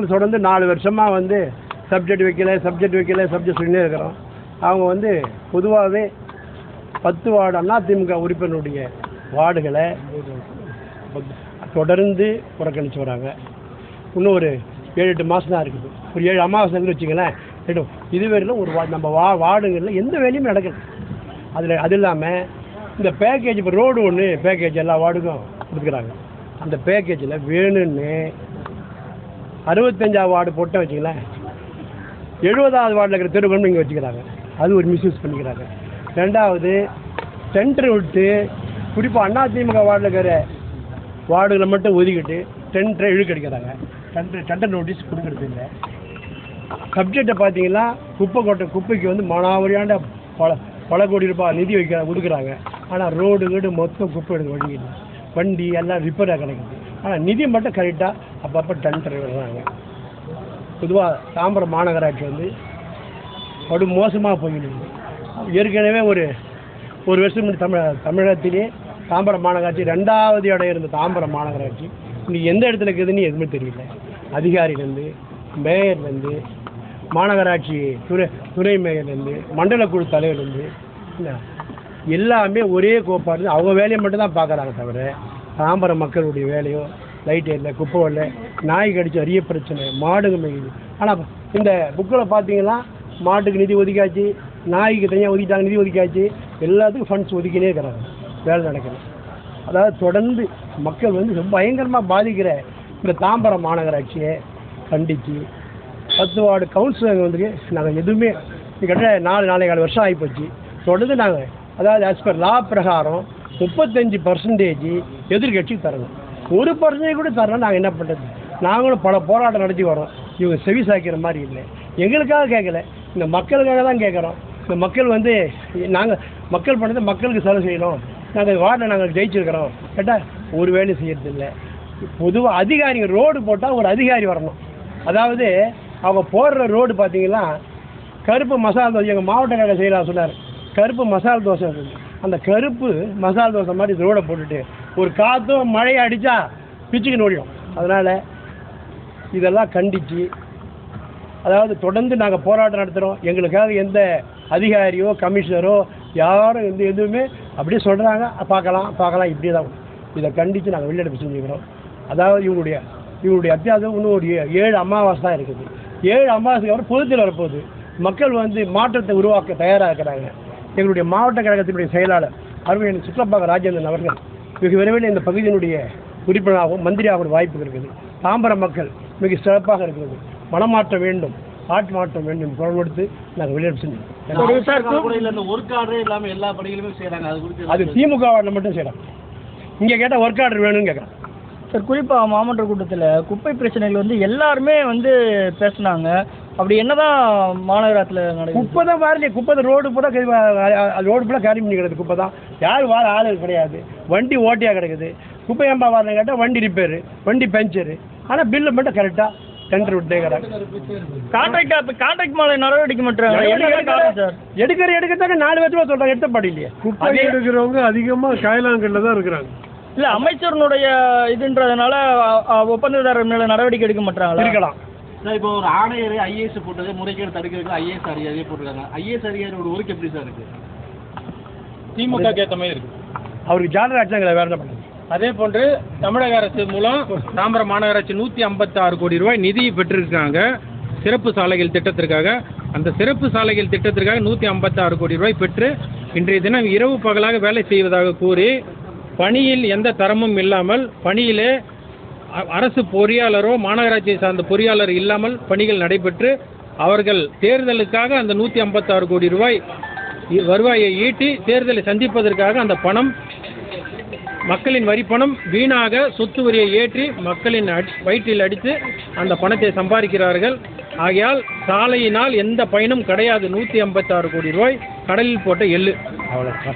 நாங்களும் தொடர்ந்து நாலு வருஷமாக வந்து சப்ஜெக்ட் வைக்கல சப்ஜெக்ட் வைக்கல சப்ஜெக்ட் சொல்லியே இருக்கிறோம். அவங்க வந்து பொதுவாகவே பத்து வார்டு அதிமுக உறுப்பினருடைய வார்டுகளை தொடர்ந்து புறக்கணித்து வராங்க. இன்னும் ஒரு ஏழு எட்டு மாதம் தான் இருக்குது. ஒரு ஏழு அமாவாசைன்னு வச்சுங்களேன் எட்டு இதுவரையிலும் ஒரு வா நம்ம வா வார்டுங்களில் எந்த வேலையும் நடக்கல. அதில் அது இல்லாமல் இந்த பேக்கேஜ் இப்போ ரோடு ஒன்று பேக்கேஜ் எல்லா வார்டுக்கும் கொடுக்குறாங்க. அந்த பேக்கேஜில் வேணும்னு அறுபத்தஞ்சாவது வார்டு போட்டால் வச்சுங்களேன் எழுபதாவது வார்டில் இருக்கிற தெருவுன்னு இங்கே வச்சுக்கிறாங்க. அது ஒரு மிஸ்யூஸ் பண்ணிக்கிறாங்க. ரெண்டாவது டெண்டர் விட்டு குறிப்பாக அதிமுக வார்டில் இருக்கிற வார்டுகளை மட்டும் ஒதுக்கிட்டு டெண்டரை இழுக்கடிக்கிறாங்க டெண்டர் டெண்டர் நோட்டீஸ் கொடுக்கறது இல்லை. சப்ஜெக்டை பார்த்தீங்கன்னா குப்பை கொட்டை குப்பைக்கு வந்து மானாவரியாண்ட பல பல கோடி ரூபாய் நிதி வைக்க கொடுக்குறாங்க ஆனால் ரோடு வீடு மொத்தம் குப்பை எடுக்க வழி வண்டி எல்லாம் ரிப்பேராக கிடைக்குது. ஆனால் நிதி மட்டும் கரெக்டாக அப்பப்போ டெண்டர் விடுறாங்க பொதுவாக தாம்பரம் மாநகராட்சி வந்து படு மோசமாக போயிடுது. ஏற்கனவே ஒரு ஒரு வருஷம் முன்னாடி தமிழ் தமிழகத்திலே தாம்பரம் மாநகராட்சி ரெண்டாவது இடம் இருந்த தாம்பரம் மாநகராட்சி இன்னைக்கு எந்த இடத்துல இருக்குதுன்னு எதுவுமே தெரியல. அதிகாரிலேருந்து மேயர்லேருந்து மாநகராட்சி துணை துணை மேயர்லேருந்து மண்டல குழு தலைவர்லேருந்து என்ன எல்லாமே ஒரே கோப்பாடு அவங்க வேலையை மட்டும் தான் பார்க்குறாங்க தவிர தாம்பரம் மக்களுடைய வேலையோ லைட் இல்லை குப்பை இல்லை நாய் கடிச்சு அரிய பிரச்சனை மாடுங்க மேயுது. ஆனால் இந்த புக்கில் பார்த்தீங்கன்னா மாட்டுக்கு நிதி ஒதுக்காச்சு நாய்க்கு தனியாக ஒதுக்கிட்டாங்க நிதி ஒதுக்காச்சு எல்லாத்துக்கும் ஃபண்ட்ஸ் ஒதுக்கினே இருக்கிறாங்க. வேலை நடக்கணும் அதாவது தொடர்ந்து மக்கள் வந்து ரொம்ப பயங்கரமாக பாதிக்கிற இந்த தாம்பரம் மாநகராட்சியை கண்டித்து பத்து வார்டு கவுன்சிலர் வந்து நாங்கள் எதுவுமே கிட்ட நாலு நாலு கால வருஷம் ஆகிப்போச்சு. தொடர்ந்து நாங்கள் அதாவது ஆஸ் பர் லா பிரகாரம் முப்பத்தஞ்சு பர்சன்டேஜ் எதிர்கட்சி தரணும். ஒரு பர்சன்டேஜ் கூட தரணும் நாங்கள் என்ன பண்ணுறது நாங்களும் பல போராட்டம் நடத்தி வரோம். இவங்க செவி சாய்க்கிற மாதிரி இல்லை. எங்களுக்காக கேட்கல. இந்த மக்களுக்காக தான் கேட்குறோம். இந்த மக்கள் வந்து நாங்கள் மக்கள் பண்ணதை மக்களுக்கு செலவு செய்யணும். நாங்கள் வார்டில் நாங்கள் ஜெயிச்சிருக்கிறோம். கேட்டால் ஒரு வேலையும் செய்யறதில்லை. பொதுவாக அதிகாரிங்க ரோடு போட்டால் ஒரு அதிகாரி வரணும். அதாவது அவங்க போடுற ரோடு பார்த்தீங்கன்னா கருப்பு மசாலா தோசை எங்கள் மாவட்ட கழக செய்யலாம் சொன்னார். கருப்பு மசாலா தோசை அந்த கருப்பு மசாலா தோசை மாதிரி ரோடை போட்டுட்டு ஒரு காற்றும் மழையை அடித்தா பிச்சுக்கு நோடிடும் அதனால் இதெல்லாம் கண்டித்து அதாவது தொடர்ந்து நாங்கள் போராட்டம் நடத்துகிறோம் எங்களுக்காக எந்த அதிகாரியோ கமிஷனரோ யாரும் எந்த எதுவுமே அப்படியே சொல்கிறாங்க பார்க்கலாம் பார்க்கலாம் இப்படியே தான். இதை கண்டித்து நாங்கள் வெளியெடுப்பு செஞ்சுக்கிறோம். அதாவது இவங்களுடைய இவங்களுடைய அத்தியாவசியம் இன்னும் ஒரு ஏழு அமாவாசை தான் இருக்குது. ஏழு அமாவாசைக்கு அப்புறம் பொதுத்தில் வரப்போகுது. மக்கள் வந்து மாற்றத்தை உருவாக்க தயாராக இருக்கிறாங்க. எங்களுடைய மாவட்ட கழகத்தினுடைய செயலாளர் அருமையான சுற்றப்பாக ராஜேந்திரன் அவர்கள் மிக விரைவில் இந்த பகுதியினுடைய உறுப்பினராகவும் மந்திரியாகவும் வாய்ப்பு இருக்குது. தாம்பரம் மக்கள் மிக சிறப்பாக இருக்கிறது. மனமாற்றம் வேண்டும் ஆட்சி மாற்றம் வேண்டும் குரல் கொடுத்து நாங்கள் வெளியேற்ற செஞ்சோம் அது திமுக மட்டும் செய்கிறோம் இங்கே கேட்டால் ஒர்க் ஆர்டர் வேணும்னு கேட்குறேன் சார் குறிப்பாக மாமன்ற கூட்டத்தில் குப்பை பிரச்சனைகள் வந்து எல்லாருமே வந்து பேசுனாங்க. அப்படி என்னதான் மாநகராத்தில் நடக்குது? குப்பை தான் வரலையே குப்பை தான் ரோடு பூரா ரோடு பூரா கேரி பண்ணி கிடக்குது குப்பை தான். யாரும் வார ஆளு கிடையாது. வண்டி ஓட்டியாக கிடக்குது. குப்பை ஏன்பா வரணும் கேட்டால் வண்டி ரிப்பேரு வண்டி பஞ்சரு ஆனால் பில்லு மட்டும் கரெக்டாக டெண்டர் விட்டேங்கிறாங்க கான்ட்ராக்ட் அப்போ கான்ட்ராக்ட் மேலே நடவடிக்கை மாட்டுறாங்க என்ன காரணம் சார். எடுக்கிற எடுக்கத்தானே நாலு பேர் சொல்கிறாங்க எடுத்த பாடி இல்லையே. குப்பை எடுக்கிறவங்க அதிகமாக காயலாங்கல்ல தான் இருக்கிறாங்க. இல்லை அமைச்சரனுடைய இதுன்றதுனால ஒப்பந்ததாரர் மேலே நடவடிக்கை எடுக்க மாட்டாங்களா? இருக்கலாம். சார் இப்போ ஒரு ஆணையர் ஐஏஎஸ் போட்டது முறைகேடு தடுக்கிறதுக்கு ஐஏஎஸ் அதிகாரியே போட்டிருக்காங்க. ஐஏஎஸ் அதிகாரியோட ஒர்க் எப்படி சார் இருக்கு? திமுக ஏற்ற மாதிரி இருக்கு. அவருக்கு ஜாலர் ஆட்சியாங்களா வேறு என்ன அதே போன்று தமிழக அரசு மூலம் தாம்பரம் மாநகராட்சி நூற்றி ஐம்பத்தாறு கோடி ரூபாய் நிதி பெற்றிருக்காங்க. சிறப்பு சாலைகள் திட்டத்திற்காக. அந்த சிறப்பு சாலைகள் திட்டத்திற்காக நூற்றி ஐம்பத்தாறு கோடி ரூபாய் பெற்று இன்றைய தினம் இரவு பகலாக வேலை செய்வதாக கூறி பணியில் எந்த தரமும் இல்லாமல் பணியிலே அரசு பொறியாளரோ மாநகராட்சியை சார்ந்த பொறியாளர் இல்லாமல் பணிகள் நடைபெற்று அவர்கள் தேர்தலுக்காக அந்த நூற்றி ஐம்பத்தாறு கோடி ரூபாய் வருவாயை ஈட்டி தேர்தலை சந்திப்பதற்காக அந்த பணம் மக்களின் வரிப்பணம் வீணாக சொத்து வரியை ஏற்றி மக்களின் அடி- வயிற்றில் அடித்து அந்த பணத்தை சம்பாதிக்கிறார்கள். ஆகையால் சாலையினால் எந்த பயனும் கிடையாது. நூற்றி ஐம்பத்தாறு கோடி ரூபாய் கடலில் போட்ட எள்ளு. அவ்வளோ